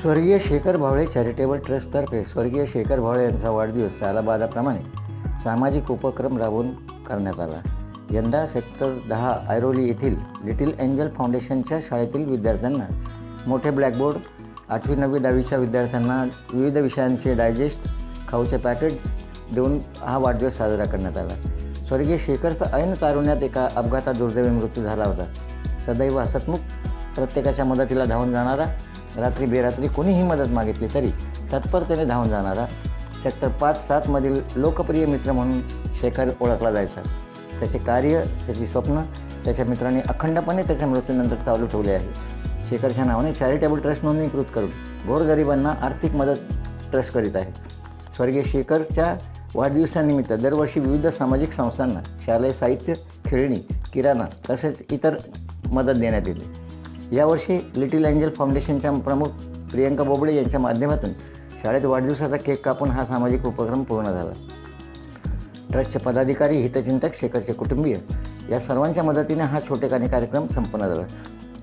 स्वर्गीय शेखर भावळे चॅरिटेबल ट्रस्टतर्फे स्वर्गीय शेखर भावळे यांचा वाढदिवस सालाबादाप्रमाणे सामाजिक उपक्रम राबवून करण्यात आला. यंदा सेक्टर दहा ऐरोली येथील लिटिल एंजल फाउंडेशनच्या शाळेतील विद्यार्थ्यांना मोठे ब्लॅकबोर्ड आठवी नववी दहावीच्या विद्यार्थ्यांना विविध विषयांचे डायजेस्ट खाऊचे पॅकेट देऊन हा वाढदिवस साजरा करण्यात आला. स्वर्गीय शेखरचा ऐन तारुण्यात एका अपघातात दुर्दैवी मृत्यू झाला होता. सदैव हसतमुख प्रत्येकाच्या मदतीला धावून जाणारा रात्री बेरात्री कोणीही मदत मागितली तरी तत्परतेने धावून जाणारा सेक्टर पाच सातमधील लोकप्रिय मित्र म्हणून शेखर ओळखला जायचा. त्याचे कार्य त्याची स्वप्न त्याच्या मित्रांनी अखंडपणे त्याच्या मृत्यूनंतर चालू ठेवले आहे. शेखरच्या नावाने चॅरिटेबल ट्रस्ट नोंदणीकृत करून गोरगरिबांना आर्थिक मदत ट्रस्ट करीत आहे. स्वर्गीय शेखरच्या वाढदिवसानिमित्त दरवर्षी विविध सामाजिक संस्थांना शालेय साहित्य खेळणी किराणा तसेच इतर मदत देण्यात येते. यावर्षी लिटिल अँजल फाउंडेशनच्या प्रमुख प्रियंका बोबडे यांच्या माध्यमातून शाळेत वाढदिवसाचा केक कापून हा सामाजिक उपक्रम पूर्ण झाला. ट्रस्टचे पदाधिकारी हितचिंतक शेखरचे कुटुंबीय या सर्वांच्या मदतीने हा छोटेखानी कार्यक्रम संपन्न झाला.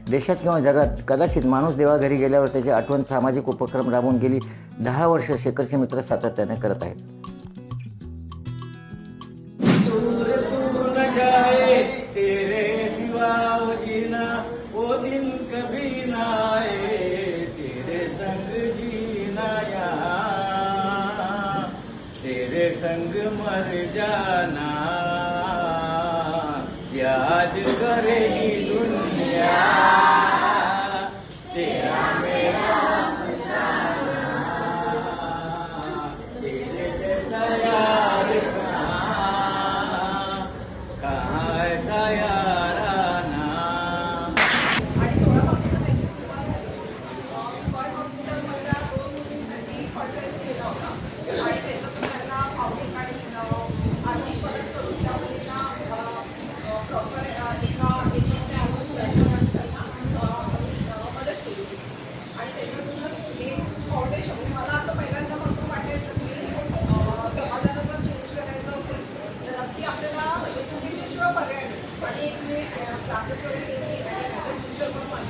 देशात किंवा जगात कदाचित माणूस देवाघरी गेल्यावर त्याची आठवण सामाजिक उपक्रम राबवून गेली दहा वर्ष शेखरचे मित्र सातत्याने करत आहेत. संग मर जाना याद करेगी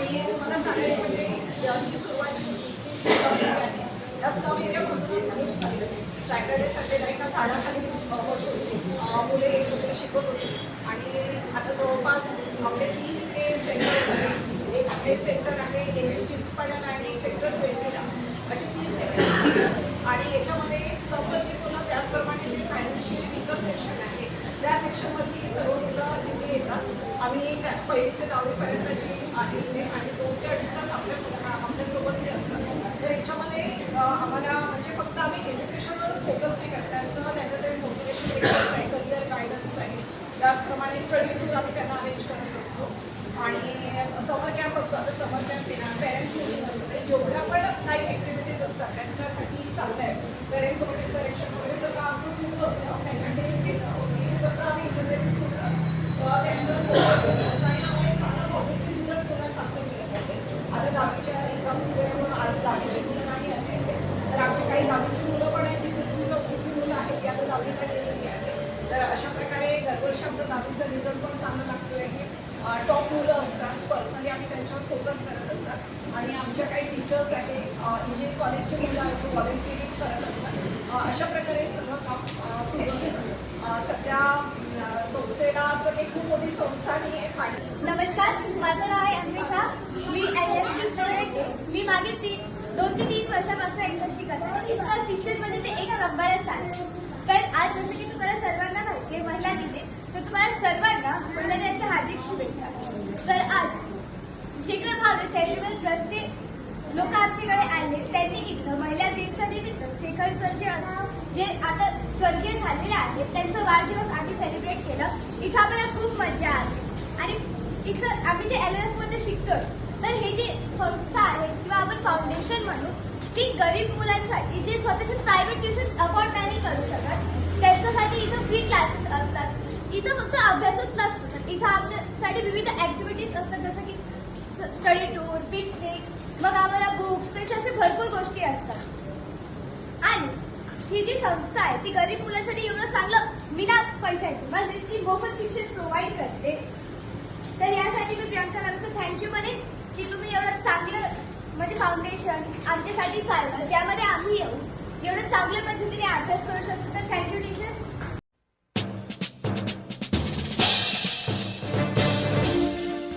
आणि मला सांगायचं म्हणजे, म्हणजे अ, सुरुवात सुरू झाली. सॅटर्डे संडेला एका झाडाखाली बसून अ, मुले एक होते शिकत होते. आणि आता जवळपास आपले तीन ते सेंटर आहे एक हे सेंटर आहे एक चिंचपाड्याला आणि एक सेंटर पेडणीला. असे तीन सेंटर आणि याच्यामध्ये संपत्ती त्याचप्रमाणे जे फायनान्शियल विकर सेक्शन आहे त्या सेक्शनमध्ये येतात पहिली ते दहावीपर्यंतची आहे आणि दोन ते अडीच तास आपल्या आपल्यासोबत ते असतात. तर याच्यामध्ये आम्हाला म्हणजे फक्त आम्ही एज्युकेशनवर फोकस नाही करत. त्यांचं त्यांचं मोटिवेशन लेक्चर्स आहे करिअर गायडन्स आहे. त्याचप्रमाणे स्टडी टूर आम्ही त्यांना अरेंज करत असतो. आणि समर कॅम्प असतो. आता समर कॅम्प पेरेंट्स मिटिंग असतं. जेवढ्या पण काही ॲक्टिव्हिटी असतात त्यांच्यासाठी चाललं आहे पेरेंट्स वगैरे करेक्शन वगैरे सगळं आमचं सुरू असतं त्यांच्या टेस्ट घेणं हे सगळं आम्ही एकत्रित करून अ, त्यांच्यावर focus करत असतो आणि आम्हाला एक चांगला पॉझिटिव्ह रिझल्ट पुन्हा हासिल केला पाहिजे आता दहावीच्या एक्झाम्स वगैरे म्हणून आज दहावीची मुलं नाही आहेत तर आमची काही दहावीची मुलं पण आहेत जी दुसरीचं मोठी मुलं आहेत की आता दहावीला गेलेली आहेत. तर अशा प्रकारे दरवर्षी आमचा दहावीचा रिझल्ट पण चांगला लागतो आहे टॉप मुलं असतात. पर्सनली आम्ही त्यांच्यावर फोकस करत असतात. आणि आमच्या काही टीचर्स आहेत इंजिनिअरिंग कॉलेजचे मुलं आहेत जे व्हॉलेंटिअरिंग करत असतात. अशा प्रकारे सगळं काम सुरू असतं. सध्या संस्थेला असं काही खूप मोठी संस्था नाही आहे पाठी नमस्कार माझं नाव आहे अन्वेषा. मी एल एस ची स्टुडंट आहे. मी मागे तीन दोन ते तीन वर्षापासून इथं शिकत आहे. शिक्षण म्हणजे ते एक नंबरच आहे. तर आज जसं की तुम्हाला सर्वांना माहिती आहे महिला दिन तर तुम्हाला सर्वांना महिला दिनाच्या हार्दिक शुभेच्छा. तर आज शेखर भावले चॅरिटेबल ट्रस्टचे लोक आमच्याकडे आले त्यांनी इथं महिला दिवसानिमित्त शेखर सर जे जे आता स्वर्गीय झालेले आहेत त्यांचा वाढदिवस आम्ही सेलिब्रेट केलं. इथं आम्हाला खूप मजा आली. आणि इथं आम्ही जे एलमध्ये शिकतो तर हे जी संस्था आहे किंवा आपण फाउंडेशन म्हणू ती गरीब मुलांसाठी जे स्वतःचे प्रायव्हेट ट्युशन अफोर्ड नाही करू शकत त्यांच्यासाठी इथं फ्री क्लासेस असतात. इथं फक्त अभ्यासच नसतो. तर इथं आमच्यासाठी विविध ऍक्टिव्हिटीज असतात जसं की स्टडी टूर पिकनिक मग आम्हाला बुक्स त्याच्या असे भरपूर गोष्टी असतात. आणि ही जी संस्था आहे ती गरीब मुलांसाठी एवढं चांगलं विना पैशाची म्हणजे ती मोफत शिक्षण प्रोव्हाइड करते. तर यासाठी मी प्रियांका मॅमचं थँक्यू म्हणेन की तुम्ही एवढं चांगलं म्हणजे फाउंडेशन आमच्यासाठी चाललं ज्यामध्ये आम्ही येऊ एवढं चांगल्या पद्धतीने अभ्यास टीचर